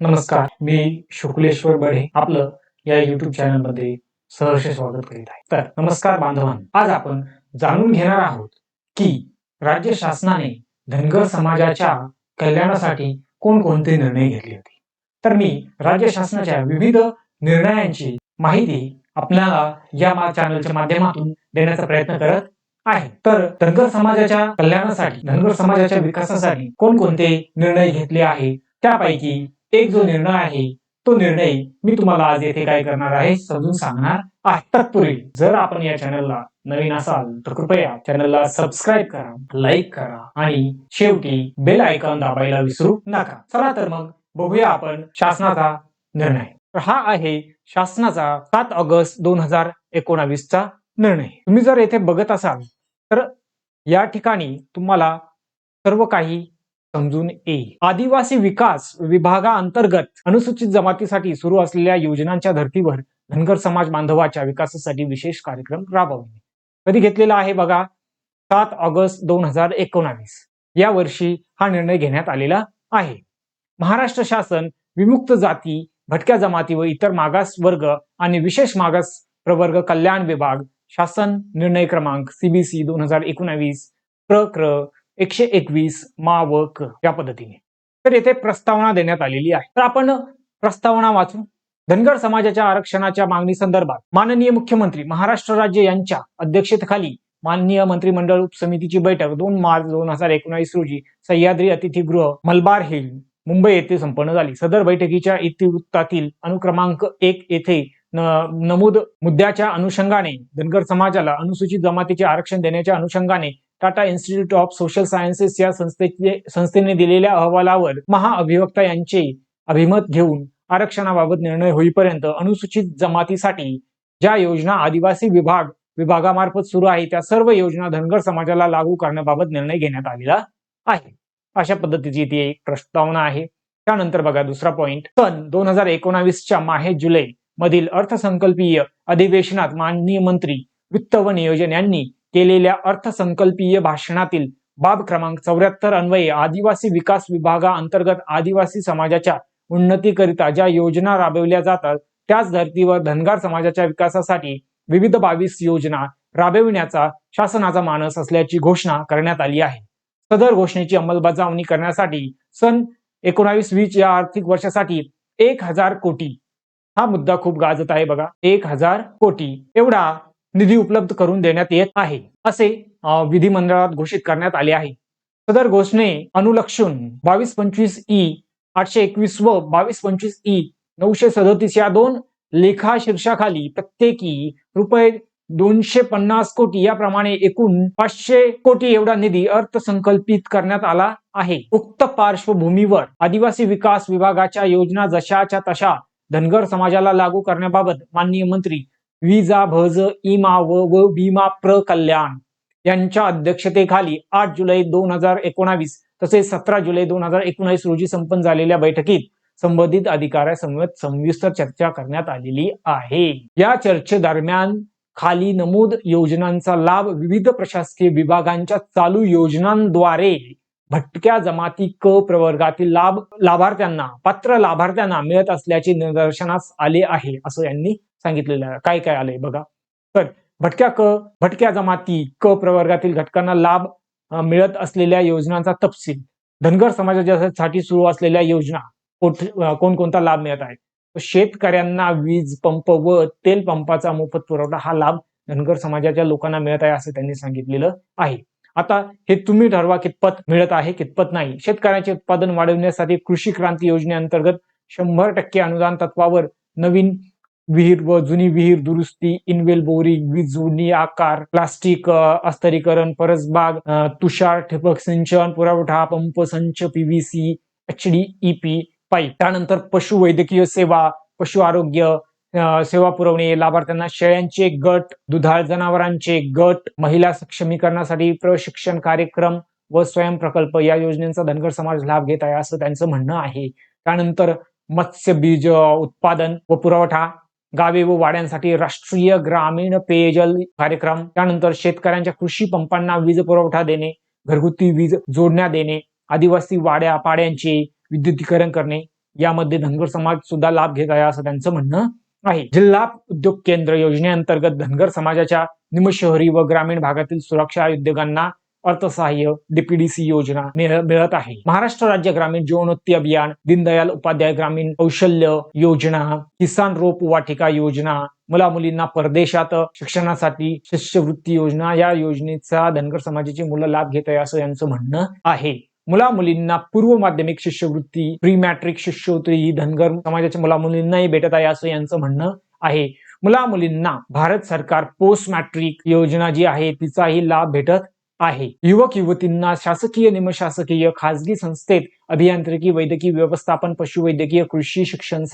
नमस्कार मी शुक्लेश्वर बढे आपलं या युट्यूब चॅनलमध्ये सहर्ष स्वागत करीत आहे. तर नमस्कार बांधवांनो. आज आपण जाणून घेणार आहोत की राज्य शासनाने धनगर समाजाच्या कल्याणासाठी कोणकोणते निर्णय घेतले होते. तर मी राज्य शासनाच्या विविध निर्णयांची माहिती आपल्याला या मा- चॅनलच्या माध्यमातून देण्याचा प्रयत्न करत आहे. तर धनगर समाजाच्या कल्याणासाठी धनगर समाजाच्या विकासासाठी कोणकोणते निर्णय घेतले आहे? त्यापैकी एक जो निर्णय आहे तो निर्णय मी तुम्हाला आज येथे काय करणार आहे समजून सांगणार आहे. तत्पूर्वी जर आपण या चॅनलला नवीन असाल तर कृपया चॅनलला सबस्क्राईब करा लाईक करा आणि शेवटी बेल आयकॉन दाबायला विसरू नका. चला तर मग बघूया आपण शासनाचा निर्णय. तर हा आहे शासनाचा सात ऑगस्ट दोन हजार एकोणावीसचा निर्णय. तुम्ही जर येथे बघत असाल तर या ठिकाणी तुम्हाला सर्व काही समजून येईल आदिवासी विकास विभागाअंतर्गत अनुसूचित जमातीसाठी सुरू असलेल्या योजनांच्या धर्तीवर धनगर समाज बांधवाच्या विकासासाठी विशेष कार्यक्रम राबवणे. कधी घेतलेला आहे बघा? सात ऑगस्ट दोन हजार एकोणावीस. या वर्षी हा निर्णय घेण्यात आलेला आहे. महाराष्ट्र शासन विमुक्त जाती भटक्या जमाती व इतर मागास वर्ग आणि विशेष मागास प्रवर्ग कल्याण विभाग शासन निर्णय क्रमांक सीबीसी दोन हजार एकोणावीस प्रक्र एकशे एकवीस मावक या पद्धतीने. तर येथे प्रस्तावना देण्यात आलेली आहे. तर आपण प्रस्तावना वाचू. धनगर समाजाच्या आरक्षणाच्या मागणी संदर्भात माननीय मुख्यमंत्री महाराष्ट्र राज्य यांच्या अध्यक्षतेखाली माननीय मंत्रिमंडळ उपसमितीची बैठक दोन मार्च दोन हजार एकोणावीस रोजी सह्याद्री अतिथीगृह मलबार हिल मुंबई येथे संपन्न झाली. सदर बैठकीच्या इतिवृत्तातील अनुक्रमांक एक येथे नमूद मुद्द्याच्या अनुषंगाने धनगर समाजाला अनुसूचित जमातीचे आरक्षण देण्याच्या अनुषंगाने Tata institute of social sciences या संस्थेचे संस्थेने दिलेल्या अहवालावर महाअभिवक्ता यांचे अभिमत घेऊन आरक्षणाबाबत निर्णय होईपर्यंत अनुसूचित जमातीसाठी ज्या योजना आदिवासी विभाग विभागामार्फत सुरू आहे त्या सर्व योजना धनगर समाजाला लागू करण्याबाबत निर्णय घेण्यात आलेला आहे. अशा पद्धतीची ती एक प्रस्तावना आहे. त्यानंतर बघा दुसरा पॉइंट सन दोन हजार एकोणावीसच्या माहे जुलै मधील अर्थसंकल्पीय अधिवेशनात माननीय मंत्री वित्त व नियोजन यांनी केलेल्या अर्थसंकल्पीय भाषणातील बाब क्रमांक चौऱ्याहत्तर अन्वये आदिवासी विकास विभागाअंतर्गत आदिवासी समाजाच्या उन्नतीकरिता ज्या योजना राबविल्या जातात त्याच धर्तीवर धनगार समाजाच्या विकासासाठी विविध बावीस योजना राबविण्याचा शासनाचा मानस असल्याची घोषणा करण्यात आली आहे. सदर घोषणेची अंमलबजावणी करण्यासाठी सन एकोणावीस वीस या आर्थिक वर्षासाठी एक हजार कोटी. हा मुद्दा खूप गाजत आहे बघा. एक हजार कोटी. एवढा निधी उपलब्ध करून देण्यात येत आहे असे विधिमंडळात घोषित करण्यात आले आहे. सदर घोषणे अनुलक्षून बावीस पंचवीस ई आठशे एकवीस व बावीस पंचवीस ई नऊशे सदतीस या दोन लेखा शीर्षाखाली प्रत्येकी रुपये दोनशे पन्नास कोटी याप्रमाणे एकूण पाचशे कोटी एवढा निधी अर्थसंकल्पित करण्यात आला आहे. उक्त पार्श्वभूमीवर आदिवासी विकास विभागाच्या योजना जशाच्या तशा धनगर समाजाला लागू करण्याबाबत माननीय मंत्री विजा भज इमा व व भीमा प्र कल्याण यांच्या अध्यक्षतेखाली आठ जुलै दोन हजार एकोणावीस तसेच सतरा जुलै दोन हजार एकोणावीस रोजी संपन्न झालेल्या बैठकीत संबंधित अधिकाऱ्यासमवेत संविस्तर चर्चा करण्यात आलेली आहे. या चर्चेदरम्यान खाली नमूद योजनांचा लाभ विविध प्रशासकीय विभागांच्या चालू योजनांद्वारे भटक्या जमाती क प्रवर्गातील लाभ लाभार्थ्यांना पात्र लाभार्थ्यांना मिळत असल्याचे निदर्शनास आले आहे असं यांनी सांगितलेलं आहे. काय काय आलंय बघा. तर भटक्या क भटक्या जमाती क प्रवर्गातील घटकांना लाभ मिळत असलेल्या योजनांचा तपशील. धनगर समाजासाठी सुरू असलेल्या योजना कोणकोणता लाभ मिळत आहे शेतकऱ्यांना वीज पंप व तेल पंपाचा मोफत पुरवठा हा लाभ धनगर समाजाच्या लोकांना मिळत आहे असं त्यांनी सांगितलेलं आहे. आता हे तुम्ही ठरवा कितपत मिळत आहे कितपत नाही. शेतकऱ्यांचे उत्पादन वाढवण्यासाठी कृषी क्रांती योजनेअंतर्गत शंभर टक्के अनुदान तत्वावर नवीन विहीर व जुनी विहीर दुरुस्ती इनवेल बोरिंग वीज जुनी आकार प्लास्टिक अस्तरीकरण परसबाग तुषार ठिबक सिंचन पुरवठा पंप संच PVC H D E pipe. त्यानंतर पशु वैद्यकीय सेवा पशु आरोग्य सेवा पुरवणे लाभार्थ्यांना शेळ्यांचे गट दुधाळ जनावरांचे गट महिला सक्षमीकरणासाठी प्रशिक्षण कार्यक्रम व स्वयं प्रकल्प या योजनेचा धनगर समाज लाभ घेत आहे असं त्यांचं म्हणणं आहे. त्यानंतर मत्स्य बीज उत्पादन व पुरवठा गावे व वाड्यांसाठी राष्ट्रीय ग्रामीण पेयजल कार्यक्रम. त्यानंतर शेतकऱ्यांच्या कृषी पंपांना वीज पुरवठा देणे घरगुती वीज जोडण्या देणे आदिवासी वाड्या पाड्यांचे विद्युतीकरण करणे. यामध्ये धनगर समाज सुद्धा लाभ घेत आहे असं त्यांचं म्हणणं आहे. जिल्हा उद्योग केंद्र योजनेअंतर्गत धनगर समाजाच्या निमशहरी व ग्रामीण भागातील सुरक्षा उद्योगांना अर्थसहाय्य डीपीडीसी योजना मिळत आहे. महाराष्ट्र राज्य ग्रामीण जीवनोत्ती अभियान दीनदयाल उपाध्याय ग्रामीण कौशल्य योजना किसान रोप वाटिका योजना मुला मुलींना परदेशात शिक्षणासाठी शिष्यवृत्ती योजना या योजनेचा धनगर समाजाची मुलं लाभ घेत आहे असं यांचं म्हणणं आहे. मुला मुलींना पूर्व माध्यमिक शिष्यवृत्ती प्री मॅट्रिक शिष्यवृत्ती ही धनगर समाजाच्या मुला मुलींनाही भेटत आहे असं यांचं म्हणणं आहे. मुला मुलींना भारत सरकार पोस्ट मॅट्रिक योजना जी आहे तिचाही लाभ भेटत आहे. युवक युवतींना शासकीय निमशासकीय खासगी संस्थेत अभियांत्रिकी वैद्यकीय व्यवस्थापन पशुवैद्यकीय कृषी शिक्षण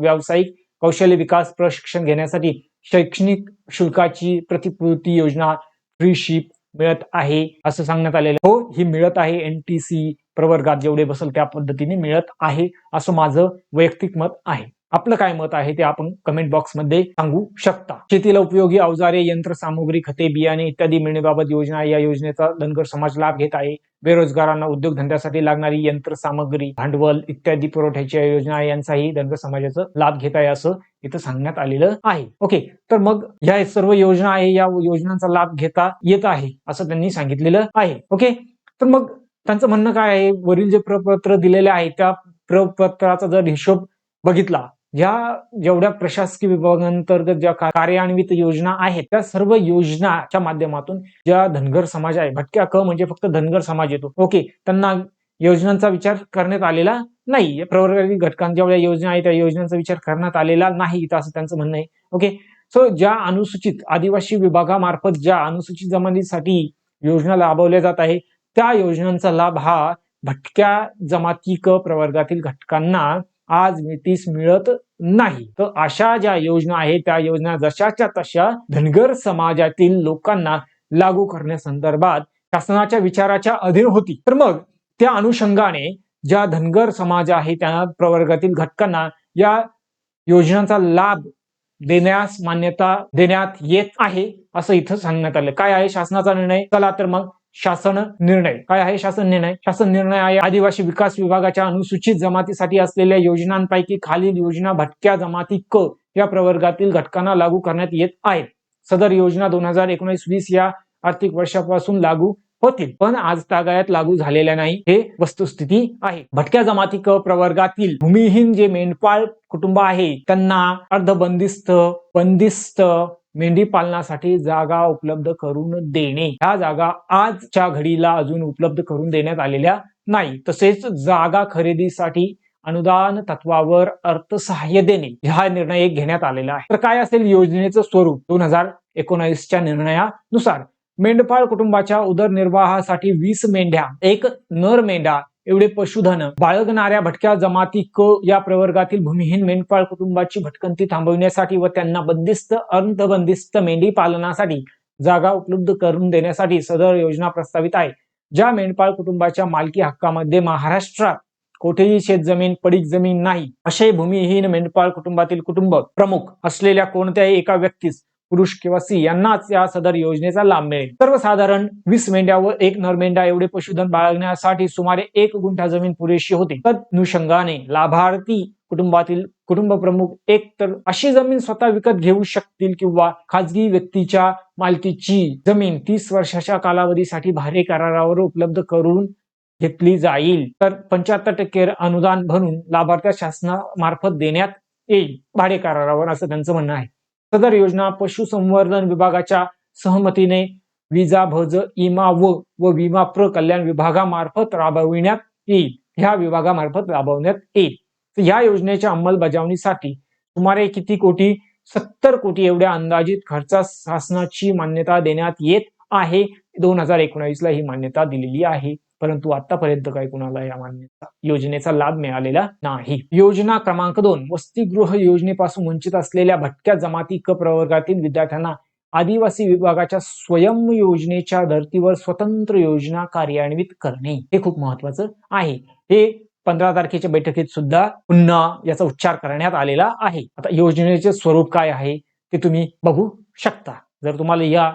व्यावसायिक कौशल्य विकास प्रशिक्षण घेण्यासाठी शैक्षणिक शुल्काची प्रतिपूर्ती योजना फ्रीशिप मिळत आहे असं सांगण्यात आलेलं हो ही मिळत आहे. एनटीसी प्रवर्गात जेवढे बसल त्या पद्धतीने मिळत आहे असं माझं वैयक्तिक मत आहे. आपलं काय मत आहे ते आपण कमेंट बॉक्समध्ये सांगू शकता. शेतीला उपयोगी अवजारे यंत्रसामुग्री खते बियाणे इत्यादी मिळण्याबाबत योजना या योजनेचा धनगर समाज लाभ घेत आहे. बेरोजगारांना उद्योगधंद्यासाठी लागणारी यंत्रसामग्री भांडवल इत्यादी पुरवठ्याच्या योजना यांचाही धनगर समाजाचा लाभ घेत आहे असं इथं सांगण्यात आलेलं आहे. ओके तर मग ह्या सर्व योजना आहे या योजनांचा लाभ घेता येत आहे असं त्यांनी सांगितलेलं आहे. ओके तर मग त्यांचं म्हणणं काय आहे? वरील जे प्रपत्र दिलेले आहे त्या प्रपत्राचा जर हिशोब बघितला ज्या जेवढ्या प्रशासकीय विभागांतर्गत ज्या कार्यान्वित योजना आहेत त्या सर्व योजनाच्या माध्यमातून ज्या धनगर समाज आहे भटक्या क म्हणजे फक्त धनगर समाज येतो. ओके त्यांना योजनांचा विचार करण्यात आलेला नाही. प्रवर्गातील घटकांच्या ज्या योजना आहेत त्या योजनांचा विचार करण्यात आलेला नाही असं त्यांचं म्हणणं आहे. ओके सो ज्या अनुसूचित आदिवासी विभागामार्फत ज्या अनुसूचित जमातीसाठी योजना राबवल्या जात आहे त्या योजनांचा लाभ हा भटक्या जमाती क प्रवर्गातील घटकांना आज मितीस मिळत नाही. तर अशा ज्या योजना आहेत त्या योजना जशाच्या तशा धनगर समाजातील लोकांना लागू करण्यासंदर्भात शासनाच्या विचाराच्या अधीन होती. तर मग त्या अनुषंगाने ज्या धनगर समाज आहे त्या प्रवर्गातील घटकांना या योजनांचा लाभ देण्यास मान्यता देण्यात येत आहे असं इथं सांगण्यात आलं. काय आहे शासनाचा निर्णय? चला तर मग शासन निर्णय. काय आहे शासन निर्णय? शासन निर्णय आहे आदिवासी विकास विभागाच्या अनुसूचित जमातीसाठी असलेल्या योजनांपैकी खालील योजना भटक्या जमाती क या प्रवर्गातील घटकांना लागू करण्यात येत आहेत. सदर योजना दोन हजार एकोणीस वीस या आर्थिक वर्षापासून लागू होतील पण आज तागायत लागू झालेल्या नाही. हे वस्तुस्थिती आहे. भटक्या जमाती क प्रवर्गातील भूमिहीन जे मेंढपाळ कुटुंब आहे त्यांना अर्धबंदिस्त बंदिस्त मेंढी पालनासाठी जागा उपलब्ध करून देणे. ह्या जागा आजच्या घडीला अजून उपलब्ध करून देण्यात आलेल्या नाही. तसेच जागा खरेदीसाठी अनुदान तत्वावर अर्थसहाय्य देणे हा निर्णय एक घेण्यात आलेला आहे. तर काय असेल योजनेचं स्वरूप? दोन हजार एकोणावीसच्या निर्णयानुसार मेंढपाळ कुटुंबाच्या उदरनिर्वाहासाठी वीस मेंढ्या एक नर मेंढा एवढे पशुधन बाळगणाऱ्या भटक्या जमाती क या प्रवर्गातील भूमिहीन मेंढपाळ कुटुंबाची भटकंती थांबविण्यासाठी व त्यांना बंदिस्त अर्धबंदिस्त मेंढी पालनासाठी जागा उपलब्ध करून देण्यासाठी सदर योजना प्रस्तावित आहे. ज्या मेंढपाळ कुटुंबाच्या मालकी हक्कामध्ये महाराष्ट्रात कोठेही शेतजमीन पडीक जमीन नाही असे भूमिहीन मेंढपाळ कुटुंबातील कुटुंब प्रमुख असलेल्या कोणत्याही एका व्यक्तीस पुरुष किंवा स्त्री यांनाच या सदर योजनेचा लाभ मिळेल. सर्वसाधारण वीस मेंढ्या व एक नरमेंढा एवढे पशुधन बाळगण्यासाठी सुमारे एक गुंठा जमीन पुरेशी होती. तदनुषंगाने लाभार्थी कुटुंबातील कुटुंब प्रमुख एक तर अशी जमीन स्वतः विकत घेऊ शकतील किंवा खाजगी व्यक्तीच्या मालकीची जमीन तीस वर्षाच्या कालावधीसाठी भाडे करारावर उपलब्ध करून घेतली जाईल. तर पंच्याहत्तर टक्के अनुदान भरून लाभार्थ्या शासनामार्फत देण्यात येईल. भाडे करारावर असं त्यांचं म्हणणं आहे. सदर योजना पशुसंवर्धन विभागाच्या सहमतीने विजा भज इमा व व विमा प्र कल्याण विभागामार्फत राबविण्यात येईल. ह्या विभागामार्फत राबवण्यात येईल. या योजनेच्या अंमलबजावणीसाठी सुमारे किती कोटी? सत्तर कोटी एवढ्या अंदाजित खर्चास शासनाची मान्यता देण्यात येत आहे. दोन हजार एकोणावीस ला ही मान्यता दिलेली आहे. परंतु आतापर्यंत काही कुणाला या मान्यता योजनेचा लाभ मिळालेला नाही. योजना क्रमांक दोन वसतिगृह योजनेपासून वंचित असलेल्या भटक्या जमाती क प्रवर्गातील विद्यार्थ्यांना आदिवासी विभागाच्या स्वयं योजनेच्या धर्तीवर स्वतंत्र योजना कार्यान्वित करणे हे खूप महत्वाचं आहे. हे पंधरा तारखेच्या बैठकीत सुद्धा पुन्हा याचा उच्चार करण्यात आलेला आहे. आता योजनेचे स्वरूप काय आहे ते तुम्ही बघू शकता. जर तुम्हाला या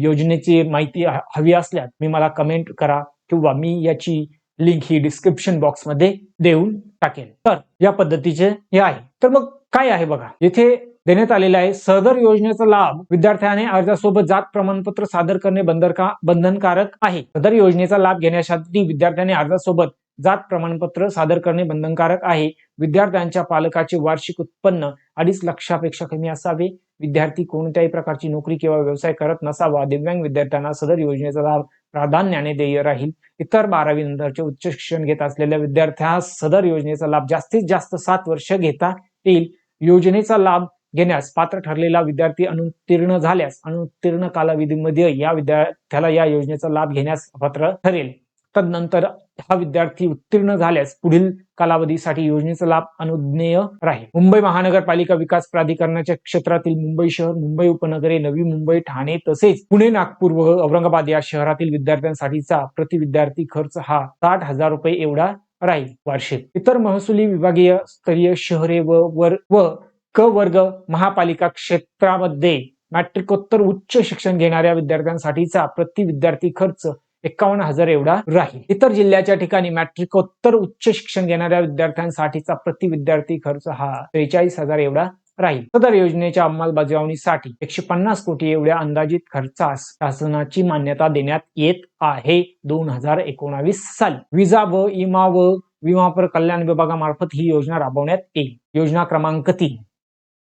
योजनेची माहिती हवी असल्यास मी मला कमेंट करा. किंवा मी याची लिंक ही डिस्क्रिप्शन बॉक्समध्ये देऊन टाकेल तर या पद्धतीचे हे आहे. तर मग काय आहे बघा? येथे देण्यात आलेला आहे सदर योजनेचा लाभ विद्यार्थ्याने अर्जासोबत जात प्रमाणपत्र सादर करणे बंधनका बंधनकारक आहे. सदर योजनेचा लाभ घेण्यासाठी विद्यार्थ्याने अर्जासोबत जात प्रमाणपत्र सादर करणे बंधनकारक आहे. विद्यार्थ्यांच्या पालकाचे वार्षिक उत्पन्न अडीच लक्षापेक्षा कमी असावे. विद्यार्थी कोणत्याही प्रकारची नोकरी किंवा व्यवसाय करत नसावा दिव्यांग विद्यार्थ्यांना सदर योजनेचा लाभ प्राधान्याने देय राहील. इतर बारावी नंतरचे उच्च शिक्षण घेत असलेल्या विद्यार्थ्यास सदर योजनेचा लाभ जास्तीत जास्त सात वर्ष घेता येईल. योजनेचा लाभ घेण्यास पात्र ठरलेला विद्यार्थी अनुत्तीर्ण झाल्यास अनुत्तीर्ण कालावधीमध्ये या विद्यार्थ्याला या योजनेचा लाभ घेण्यास पात्र ठरेल. तदनंतर हा विद्यार्थी उत्तीर्ण झाल्यास पुढील कालावधीसाठी योजनेचा लाभ अनुज्ञेय राहील. मुंबई महानगरपालिका विकास प्राधिकरणाच्या क्षेत्रातील मुंबई शहर मुंबई उपनगरे नवी मुंबई ठाणे तसेच पुणे नागपूर व औरंगाबाद या शहरातील विद्यार्थ्यांसाठीचा प्रति विद्यार्थी खर्च हा साठ हजार रुपये एवढा राहील वार्षिक. इतर महसुली विभागीय स्तरीय शहरे व वर व क वर्ग महापालिका क्षेत्रामध्ये मॅट्रिकोत्तर उच्च शिक्षण घेणाऱ्या विद्यार्थ्यांसाठीचा प्रति विद्यार्थी खर्च एकावन्न हजार एवढा राहील. इतर जिल्ह्याच्या ठिकाणी मॅट्रिकोत्तर उच्च शिक्षण घेणाऱ्या विद्यार्थ्यांसाठीचा प्रति विद्यार्थी खर्च हा त्रेचाळीस हजार एवढा राहील. सदर योजनेच्या अंमलबजावणीसाठी एकशे पन्नास कोटी एवढ्या अंदाजित खर्चास शासनाची मान्यता देण्यात येत आहे दोन हजार एकोणावीस साली. विजा व इमा व विमापर कल्याण विभागामार्फत ही योजना राबवण्यात येईल. योजना क्रमांक तीन.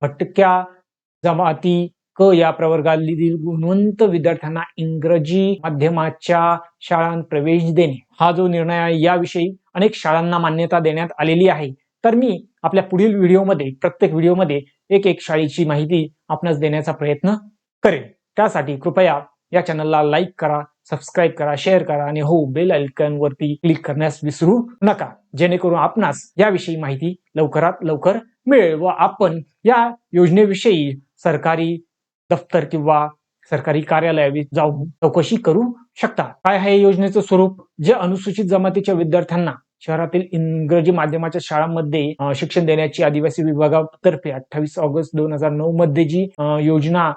भटक्या जमाती क या प्रवर्गातील गुणवंत विद्यार्थ्यांना इंग्रजी माध्यमाच्या शाळांत प्रवेश देणे. हा जो निर्णय आहे याविषयी अनेक शाळांना मान्यता देण्यात आलेली आहे. तर मी आपल्या पुढील व्हिडिओमध्ये प्रत्येक व्हिडिओमध्ये एक एक शाळेची माहिती आपणास देण्याचा प्रयत्न करेन. त्यासाठी कृपया या चॅनलला लाईक करा सबस्क्राईब करा शेअर करा आणि हो बेल आयकॉन वरती क्लिक करण्यास विसरू नका. जेणेकरून आपणास याविषयी माहिती लवकरात लवकर मिळेल व आपण या योजनेविषयी सरकारी दफ्तर किंवा सरकारी कार्यालयात जाऊन चौकशी करू शकता. काय आहे योजनेचं स्वरूप? जे अनुसूचित जमातीच्या विद्यार्थ्यांना शहरातील इंग्रजी माध्यमाच्या शाळांमध्ये शिक्षण देण्याची आदिवासी विभागातर्फे अठ्ठावीस ऑगस्ट दोन हजार नऊ मध्ये जी योजना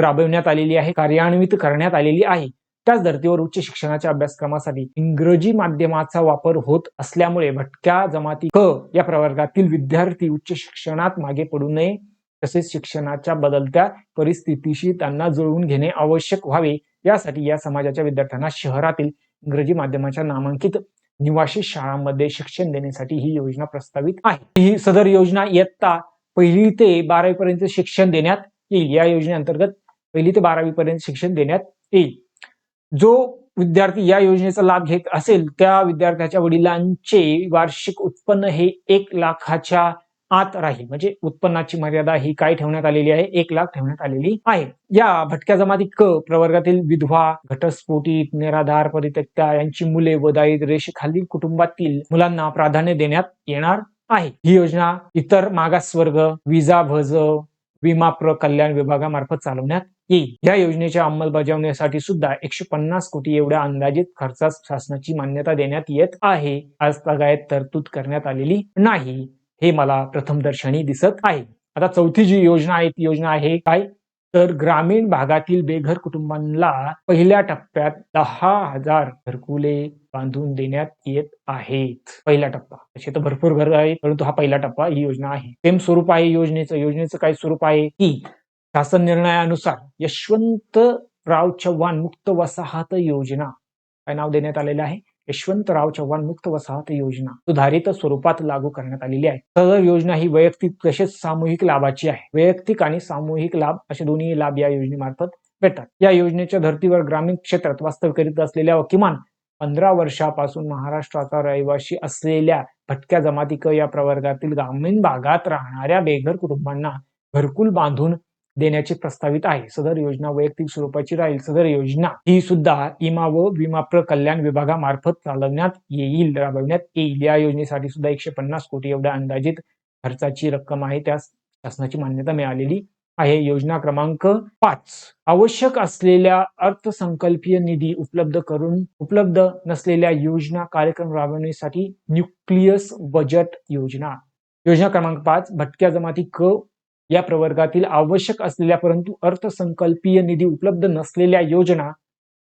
राबविण्यात आलेली आहे कार्यान्वित करण्यात आलेली आहे त्याच धर्तीवर उच्च शिक्षणाच्या अभ्यासक्रमासाठी इंग्रजी माध्यमाचा वापर होत असल्यामुळे भटक्या जमाती क या प्रवर्गातील विद्यार्थी उच्च शिक्षणात मागे पडू नये. तसेच शिक्षणाच्या बदलत्या परिस्थितीशी त्यांना जुळवून घेणे आवश्यक व्हावे. यासाठी या समाजाच्या विद्यार्थ्यांना शहरातील इंग्रजी माध्यमाच्या नामांकित निवासी शाळांमध्ये शिक्षण देण्यासाठी ही योजना प्रस्तावित आहे. ही सदर योजना इयत्ता पहिली ते बारावी पर्यंत शिक्षण देण्यात येईल. या योजनेअंतर्गत पहिली ते बारावी पर्यंत शिक्षण देण्यात येईल. जो विद्यार्थी या योजनेचा लाभ घेत असेल त्या विद्यार्थ्याच्या वडिलांचे वार्षिक उत्पन्न हे एक लाखाच्या आत राहील. म्हणजे उत्पन्नाची मर्यादा ही काय ठेवण्यात आलेली आहे? एक लाख ठेवण्यात आलेली आहे. या भटक्या जमाती क प्रवर्गातील विधवा घटस्फोटित निराधार परित्यक्ता यांची मुले व रेषेखालील कुटुंबातील मुलांना प्राधान्य देण्यात येणार आहे. ही योजना इतर मागासवर्ग विजा भज विमा प्र कल्याण विभागामार्फत चालवण्यात येईल. या योजनेच्या अंमलबजावणीसाठी सुद्धा एकशे पन्नास कोटी एवढ्या अंदाजित खर्चास शासनाची मान्यता देण्यात येत आहे. आज तगायत तरतूद करण्यात आलेली नाही. हे मला प्रथमदर्शनी दिसत आहे. आता चौथी जी योजना आहे ती योजना आहे काय? तर ग्रामीण भागातील बेघर कुटुंबांना पहिल्या टप्प्यात दहा हजार घरकुले बांधून देण्यात येत आहेत. पहिला टप्पा. तसे तर भरपूर घर आहेत परंतु हा पहिला टप्पा ही योजना आहे. सेम स्वरूप आहे योजनेचं. योजनेचं काय स्वरूप आहे? की शासन निर्णयानुसार यशवंतराव चव्हाण मुक्त वसाहत योजना काय नाव देण्यात आलेलं आहे? यशवंतराव चव्हाण मुक्त वसाहत योजना सुधारित स्वरूपात लागू करण्यात आलेली आहे. सदर योजना ही वैयक्तिक तसेच सामूहिक लाभाची आहे. वैयक्तिक आणि सामूहिक लाभ असे दोन्ही लाभ या योजनेमार्फत भेटतात. या योजनेच्या धर्तीवर ग्रामीण क्षेत्रात वास्तव्य करीत असलेल्या व किमान पंधरा वर्षापासून महाराष्ट्राचा रहिवासी असलेल्या भटक्या जमाती क या प्रवर्गातील ग्रामीण भागात राहणाऱ्या बेघर कुटुंबांना घरकुल बांधून देण्याचे प्रस्तावित आहे. सदर योजना वैयक्तिक स्वरूपाची राहील. सदर योजना ही सुद्धा इमा व विमाप्र कल्याण विभागामार्फत चालवण्यात येईल. राबवण्यात येईल. या योजनेसाठी सुद्धा एकशे पन्नास कोटी एवढ्या अंदाजित खर्चाची रक्कम आहे. त्यास शासनाची मान्यता मिळालेली आहे. योजना क्रमांक पाच. आवश्यक असलेल्या अर्थसंकल्पीय निधी उपलब्ध करून उपलब्ध नसलेल्या योजना कार्यक्रम राबवण्यासाठी न्यूक्लियस बजेट योजना. योजना क्रमांक पाच. भटक्या जमाती क या प्रवर्गातील आवश्यक असलेल्या परंतु अर्थसंकल्पीय निधी उपलब्ध नसलेल्या योजना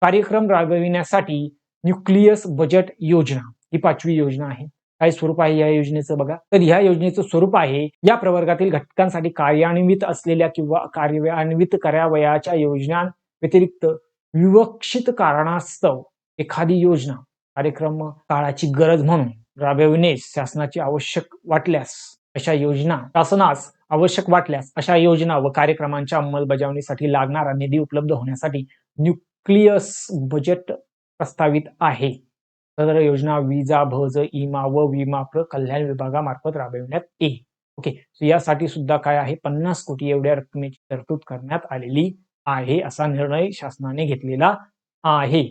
कार्यक्रम राबविण्यासाठी न्यूक्लियस बजेट योजना ही पाचवी योजना आहे. काय स्वरूप आहे या योजनेचं बघा. तर ह्या योजनेचं स्वरूप आहे या प्रवर्गातील घटकांसाठी कार्यान्वित असलेल्या किंवा कार्यान्वित करावयाच्या योजना व्यतिरिक्त विवक्षित कारणास्तव एखादी योजना कार्यक्रम काळाची गरज म्हणून राबविणे शासनाची आवश्यक वाटल्यास अशा योजना शासनास आवश्यक वाटल्यास अशा योजना व कार्यक्रमांच्या अंमलबजावणीसाठी लागणारा निधी उपलब्ध होण्यासाठी न्यूक्लियस बजेट प्रस्तावित आहे. सदर योजना विजा भज इमा व विमा प्र कल्याण विभागामार्फत राबविण्यात येईल. ओके यासाठी सुद्धा काय आहे? पन्नास कोटी एवढ्या रकमेची तरतूद करण्यात आलेली आहे असा निर्णय शासनाने घेतलेला आहे.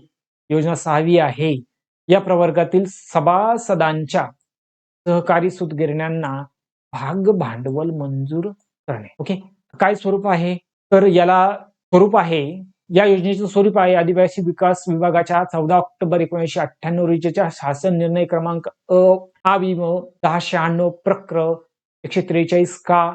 योजना सहावी आहे. या प्रवर्गातील सभासदांच्या सहकारी सूतगिरण्यांना भाग भांडवल मंजूर करणे. ओके काय स्वरूप आहे? तर याला स्वरूप आहे या योजनेचं स्वरूप आहे आदिवासी विकास विभागाच्या चौदा ऑक्टोबर एकोणीसशे अठ्ठ्याण्णव रोजीच्या शासन निर्णय क्रमांक अ आ विम दहा शहाण्णव प्रक्र एकशे त्रेचाळीस का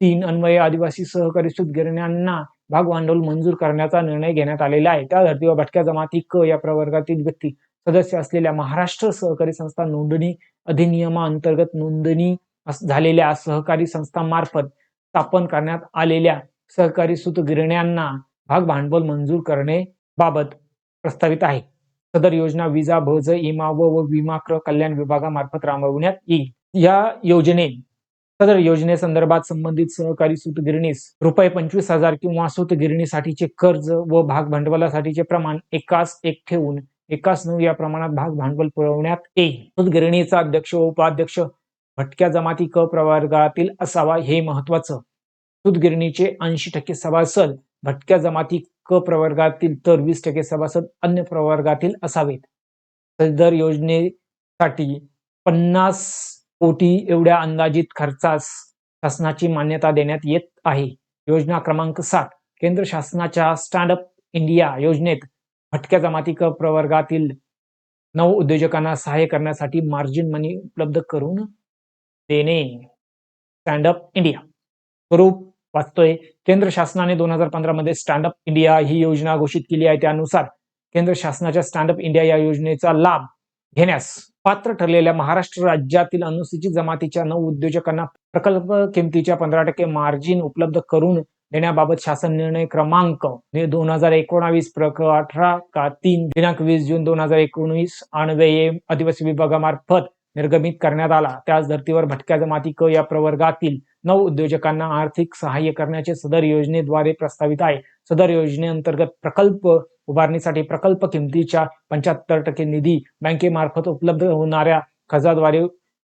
तीन अन्वये आदिवासी सहकारी सूतगिरण्यांना भाग भांडवल मंजूर करण्याचा निर्णय घेण्यात आलेला आहे. त्या धर्तीवर भटक्या जमाती क या प्रवर्गातील व्यक्ती सदस्य असलेल्या महाराष्ट्र सहकारी संस्था नोंदणी अधिनियमाअंतर्गत नोंदणी झालेल्या सहकारी संस्थांमार्फत स्थापन करण्यात आलेल्या सहकारी सूतगिरण्यांना भाग भांडवल मंजूर करणे बाबत प्रस्तावित आहे. सदर योजना विजा भज इमा व व विमा क्र कल्याण विभागामार्फत राबविण्यात येईल. या योजने सदर योजनेसंदर्भात संबंधित सहकारी सूतगिरणीस रुपये पंचवीस हजार किंवा सूतगिरणीसाठीचे कर्ज व भाग भांडवलासाठीचे प्रमाण एकास एक ठेवून एकाच नऊ या प्रमाणात भाग भांडवल पुरवण्यात येईल. सूतगिरणीचा अध्यक्ष व उपाध्यक्ष भटक्या जमाती क प्रवर्गातील असावा हे महत्वाचं. सूतगिरणीचे ऐंशी टक्के सभासद भटक्या जमाती क प्रवर्गातील तर वीस टक्के सभासद अन्य प्रवर्गातील असावेत. सदर योजनेसाठी पन्नास कोटी एवढ्या अंदाजित खर्चास शासनाची मान्यता देण्यात येत आहे. योजना क्रमांक सात केंद्र शासनाच्या स्टँड अप इंडिया योजनेत भटक्या जमाती क प्रवर्गातील नव उद्योजकांना सहाय्य करण्यासाठी मार्जिन मनी उपलब्ध करून देणे स्टँड अप इंडिया स्वरूप वाचतोय. केंद्र शासनाने दोन हजार पंधरा मध्ये स्टँड अप इंडिया ही योजना घोषित केली आहे. त्यानुसार केंद्र शासनाच्या स्टँड अप इंडिया या योजनेचा लाभ घेण्यास पात्र ठरलेल्या महाराष्ट्र राज्यातील अनुसूचित जमातीच्या नऊ उद्योजकांना प्रकल्प किमतीच्या पंधरा टक्के मार्जिन उपलब्ध करून देण्याबाबत शासन निर्णय क्रमांक दोन हजार एकोणावीस प्रक अठरा का तीन दिनांक वीस जून दोन हजार एकोणीस अन्वये आदिवासी विभागामार्फत निर्गमित करण्यात आला. त्याच धर्तीवर भटक्या जमाती क या प्रवर्गातील नऊ उद्योजकांना आर्थिक सहाय्य करण्याचे सदर योजनेद्वारे प्रस्तावित आहे. सदर योजनेअंतर्गत प्रकल्प उभारणीसाठी प्रकल्प किमतीच्या पंच्याहत्तर टक्के निधी बँकेमार्फत उपलब्ध होणाऱ्या कर्जाद्वारे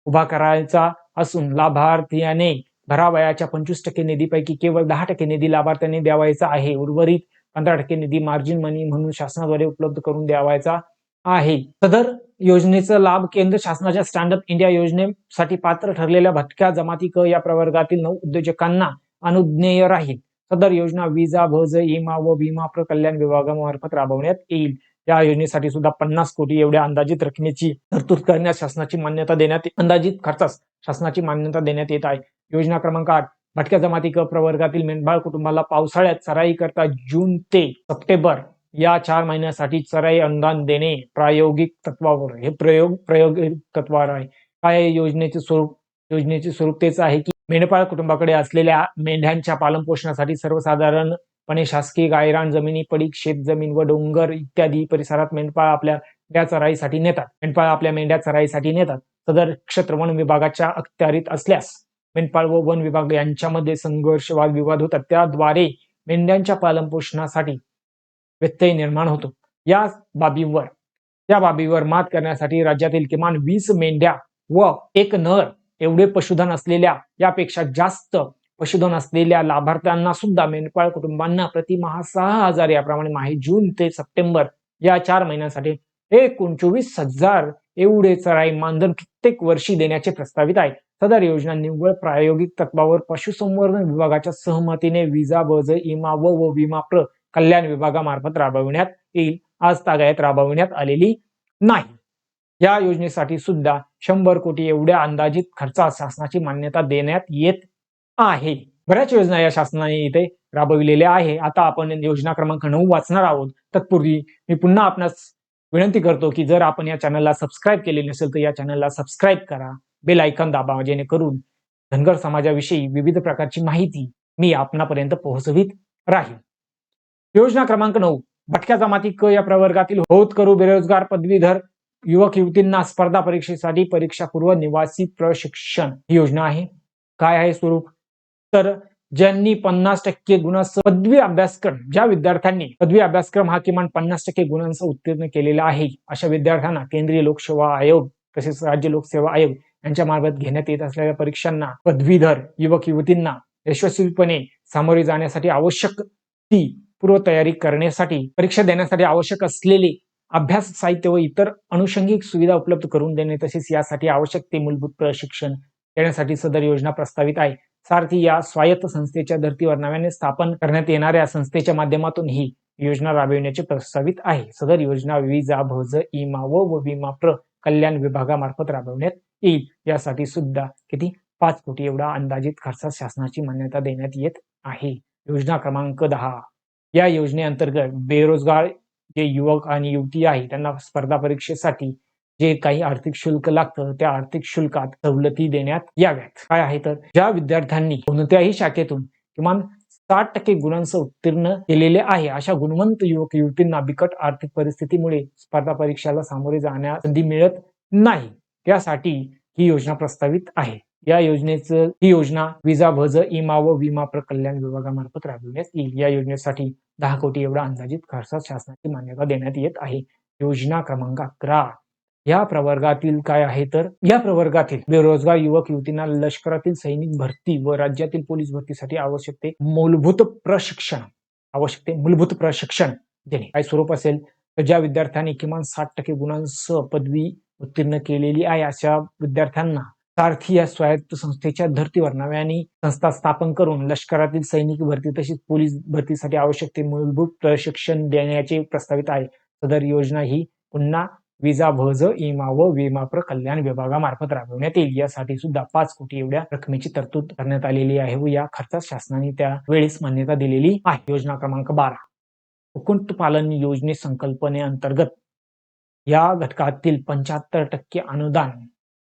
उभा करायचा असून लाभार्थीयाने भरावयाच्या पंचवीस टक्के निधीपैकी केवळ दहा टक्के निधी लाभार्थ्यांनी द्यावायचा आहे. उर्वरित पंधरा टक्के निधी मार्जिन मनी म्हणून शासनाद्वारे उपलब्ध करून द्यावायचा आहे. सदर योजनेचा लाभ केंद्र शासनाच्या स्टँडअप इंडिया योजनेसाठी पात्र ठरलेल्या भटक्या जमाती क या प्रवर्गातील नऊ उद्योजकांना अनुज्ञेय राहील. सदर योजना विजा भज इमा व विमा प्रकल्याण विभागामार्फत राबवण्यात येईल. या योजनेसाठी सुद्धा पन्नास कोटी एवढ्या अंदाजित रकमेची तरतूद करण्यास शासनाची मान्यता देण्यात अंदाजित खर्चास शासनाची मान्यता देण्यात येत आहे. योजना क्रमांक आठ भटक्या जमाती क प्रवर्गातील मेंढपाळ कुटुंबाला पावसाळ्यात सराई करता जून ते सप्टेंबर या चार महिन्यासाठी चराई अनुदान देणे प्रायोगिक तत्वावर हे प्रयोग प्रायोगिक तत्वावर आहे. काय योजनेचे स्वरूप योजनेचे स्वरूप तेच आहे की मेंढपाळ कुटुंबाकडे असलेल्या मेंढ्यांच्या पालनपोषणासाठी सर्वसाधारणपणे शासकीय गायरान जमिनी पडीक शेत जमीन व डोंगर इत्यादी परिसरात मेंढपाळ आपल्या मेंढ्या चराईसाठी नेतात. मेंढपाळ आपल्या मेंढ्या चराईसाठी नेतात. सदर क्षेत्र वन विभागाच्या अखत्यारीत असल्यास मेंढपाळ व वन विभाग यांच्यामध्ये संघर्ष वादविवाद होतात. त्याद्वारे मेंढ्यांच्या पालनपोषणासाठी व्यत्यय निर्माण होतो. या बाबीवर या बाबीवर मात करण्यासाठी राज्यातील किमान वीस मेंढ्या व एक नर एवढे पशुधन असलेल्या यापेक्षा जास्त पशुधन असलेल्या लाभार्थ्यांना सुद्धा मेंढपाळ कुटुंबांना प्रतिमाहा सहा हजार याप्रमाणे माहे जून ते सप्टेंबर या चार महिन्यांसाठी एकूण चोवीस हजार एवढे चराई मानधन प्रत्येक वर्षी देण्याचे प्रस्तावित आहे. सदर योजना निव्वळ प्रायोगिक तत्वावर पशुसंवर्धन विभागाच्या सहमतीने विजा बज इमा व व विमा प्र कल्याण विभागामार्फत राबविण्यात येईल. आज तागायत राबविण्यात आलेली नाही. या योजनेसाठी सुद्धा शंभर कोटी एवढ्या अंदाजित खर्चात शासनाची मान्यता देण्यात येत आहे. बऱ्याच योजना या शासनाने इथे राबविलेल्या आहे. आता आपण योजना क्रमांक नऊ वाचणार आहोत. तत्पूर्वी मी पुन्हा आपणास विनंती करतो की जर आपण या चॅनलला सबस्क्राईब केले नसेल तर या चॅनलला सबस्क्राईब करा. बेल आयकॉन दाबा जेणेकरून धनगर समाजाविषयी विविध प्रकारची माहिती मी आपणापर्यंत पोहोचवित राहील योजना क्रमांक नऊ. भटक्या जमाती क या प्रवर्गातील होत करू बेरोजगार पदवीधर युवक युवतींना स्पर्धा परीक्षेसाठी परीक्षापूर्व निवासी प्रशिक्षण ही योजना आहे. काय आहे स्वरूप? तर ज्यांनी पन्नास टक्के गुणांसह पदवी अभ्यासक्रम ज्या विद्यार्थ्यांनी पदवी अभ्यासक्रम हा किमान पन्नास टक्के गुणांसह उत्तीर्ण केलेला आहे अशा विद्यार्थ्यांना केंद्रीय लोकसेवा आयोग तसेच राज्य लोकसेवा आयोग यांच्या मार्फत घेण्यात येत असलेल्या परीक्षांना पदवीधर युवक युवतींना यशस्वीपणे सामोरे जाण्यासाठी आवश्यक ती पूर्वतयारी करण्यासाठी परीक्षा देण्यासाठी आवश्यक असलेले अभ्यास साहित्य व इतर अनुषंगिक सुविधा उपलब्ध करून देणे तसेच यासाठी आवश्यक ते मूलभूत प्रशिक्षण देण्यासाठी सदर योजना प्रस्तावित आहे. सारथी या स्वायत्त संस्थेच्या धर्तीवर नव्याने स्थापन करण्यात येणाऱ्या संस्थेच्या माध्यमातून ही योजना राबविण्याचे प्रस्तावित आहे. सदर योजना विजा भज इमा व व विमा प्र कल्याण विभागामार्फत राबवण्यात येईल. यासाठी सुद्धा किती? पाच कोटी एवढा अंदाजित खर्चात शासनाची मान्यता देण्यात येत आहे. योजना क्रमांक दहा. या योजनेअंतर्गत बेरोजगार जे युवक आणि युवती आहे त्यांना स्पर्धा परीक्षेसाठी जे काही आर्थिक शुल्क लागतं त्या आर्थिक शुल्कात सवलती देण्यात याव्यात. काय आहे तर ज्या विद्यार्थ्यांनी कोणत्याही शाखेतून किमान साठ टक्के गुणांसह उत्तीर्ण केलेले आहे अशा गुणवंत युवक युवतींना बिकट आर्थिक परिस्थितीमुळे स्पर्धा परीक्षाला सामोरे जाण्यास संधी मिळत नाही. त्यासाठी ही योजना प्रस्तावित आहे. या योजनेचं ही योजना विजा भज इमा व विमा प्रकल्याण विभागामार्फत राबविण्यात येईल. या योजनेसाठी दहा कोटी एवढा अंदाजित खर्चात शासनाची मान्यता देण्यात येत आहे. योजना क्रमांक अकरा. या प्रवर्गातील काय आहे तर या प्रवर्गातील बेरोजगार युवक युवतींना लष्करातील सैनिक भरती व राज्यातील पोलीस भरतीसाठी आवश्यक ते मूलभूत प्रशिक्षण आवश्यक ते मूलभूत प्रशिक्षण देणे. काय स्वरूप असेल? तर ज्या विद्यार्थ्यांनी किमान साठ टक्के गुणांसह पदवी उत्तीर्ण केलेली आहे अशा विद्यार्थ्यांना सारथी या स्वायत्त संस्थेच्या धर्तीवर नव्याने संस्था स्थापन करून लष्करातील सैनिक भरती तसेच पोलीस भरतीसाठी आवश्यक ते मूलभूत प्रशिक्षण देण्याचे प्रस्तावित आहे. सदर योजना ही पुन्हा विजा भज इमा व विमा कल्याण विभागामार्फत राबवण्यात येईल. यासाठी सुद्धा पाच कोटी एवढ्या रकमेची तरतूद करण्यात आलेली आहे व या खर्चात शासनाने त्या वेळेस मान्यता दिलेली आहे. योजना क्रमांक बारा. कुक्कुट पालन योजने संकल्पनेअंतर्गत या घटकातील पंच्याहत्तर टक्के अनुदान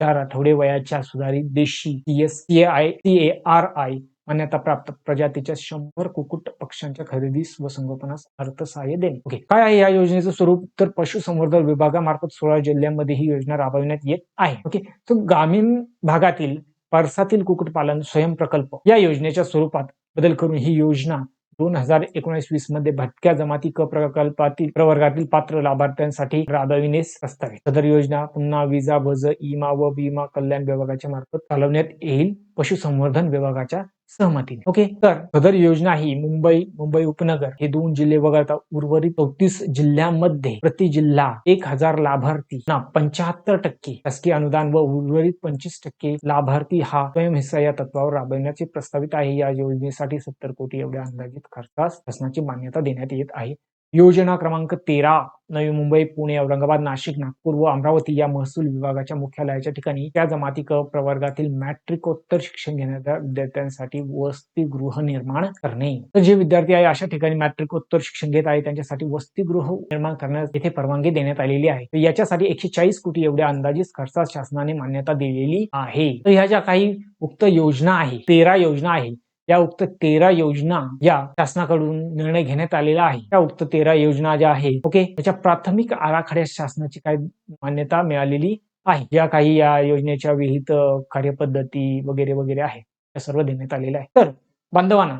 चार आठवडे वयाच्या सुधारित देशी C I C A R I मान्यता प्राप्त प्रजातीच्या शंभर कुकुट पक्ष्यांच्या खरेदीस व संगोपनास अर्थसहाय्य देणे. ओके काय आहे या योजनेचं स्वरूप? तर पशुसंवर्धन विभागामार्फत सोळा जिल्ह्यांमध्ये ही योजना राबविण्यात येत आहे. ओके तर ग्रामीण भागातील परसातील कुक्कुटपालन स्वयंप्रकल्प या योजनेच्या स्वरूपात बदल करून ही योजना दोन हजार एकोणीस वीसमध्ये भटक्या जमाती क प्रकल्पातील प्रवर्गातील पात्र लाभार्थ्यांसाठी राबविण्यास प्रस्तावित सदर योजना पुन्हा विजा भज इमा व विमा कल्याण विभागाच्या मार्फत चालवण्यात येईल. पशुसंवर्धन विभागाच्या सहमतीने ओके तर सदर योजना ही मुंबई मुंबई उपनगर हे दोन जिल्हे वगळता उर्वरित चौतीस जिल्ह्यांमध्ये प्रति जिल्हा एक हजार लाभार्थी ना पंच्याहत्तर टक्के शासकीय अनुदान व उर्वरित पंचवीस टक्के लाभार्थी हा स्वयं हिस्सा या तत्वावर राबविण्याचे प्रस्तावित आहे. या योजनेसाठी सत्तर कोटी एवढ्या अंदाजित खर्चास शासनाची मान्यता देण्यात येत आहे. योजना क्रमांक तेरा नवी मुंबई पुणे औरंगाबाद नाशिक नागपूर व अमरावती या महसूल विभागाच्या मुख्यालयाच्या ठिकाणी त्या जमाती क प्रवर्गातील मॅट्रिकोत्तर शिक्षण घेणाऱ्या विद्यार्थ्यांसाठी वसतिगृह निर्माण करणे. तर जे विद्यार्थी आहे अशा ठिकाणी मॅट्रिकोत्तर शिक्षण घेत आहे त्यांच्यासाठी वसतिगृह निर्माण करण्यास येथे परवानगी देण्यात आलेली आहे. याच्यासाठी एकशे चाळीस कोटी एवढ्या अंदाजित खर्चात शासनाने मान्यता दिलेली आहे. तर ह्या ज्या काही उक्त योजना आहे तेरा योजना आहे या उक्त तेरा योजना या शासनाकडून निर्णय घेण्यात आलेला आहे. त्या उक्त तेरा योजना ज्या आहे ओके त्याच्या प्राथमिक आराखड्यात शासनाची काय मान्यता मिळालेली आहे. या काही या योजनेच्या विहित कार्यपद्धती वगैरे वगैरे आहे त्या सर्व देण्यात आलेल्या आहे तर बांधवांना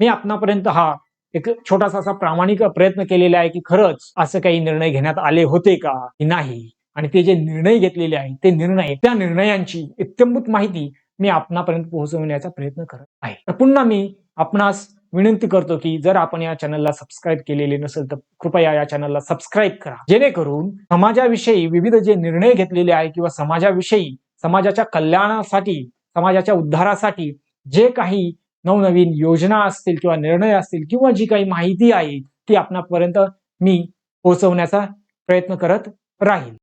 मी आपणापर्यंत हा एक छोटासा असा प्रामाणिक प्रयत्न केलेला आहे की खरंच असं काही निर्णय घेण्यात आले होते का की नाही? आणि ते जे निर्णय घेतलेले आहेत ते निर्णय त्या निर्णयांची इत्यंभूत माहिती मी आपणापर्यंत पोहोचवण्याचा प्रयत्न करत आहे. तर पुन्हा मी आपणास विनंती करतो की जर आपण या चॅनलला सबस्क्राईब केलेले नसेल तर कृपया या चॅनलला सबस्क्राईब करा. जेणेकरून समाजाविषयी विविध जे निर्णय घेतलेले आहे किंवा समाजाविषयी समाजाच्या कल्याणासाठी समाजाच्या उद्धारासाठी जे काही नवनवीन योजना असतील किंवा निर्णय असतील किंवा जी काही माहिती आहे ती आपणापर्यंत मी पोहोचवण्याचा प्रयत्न करत राहील.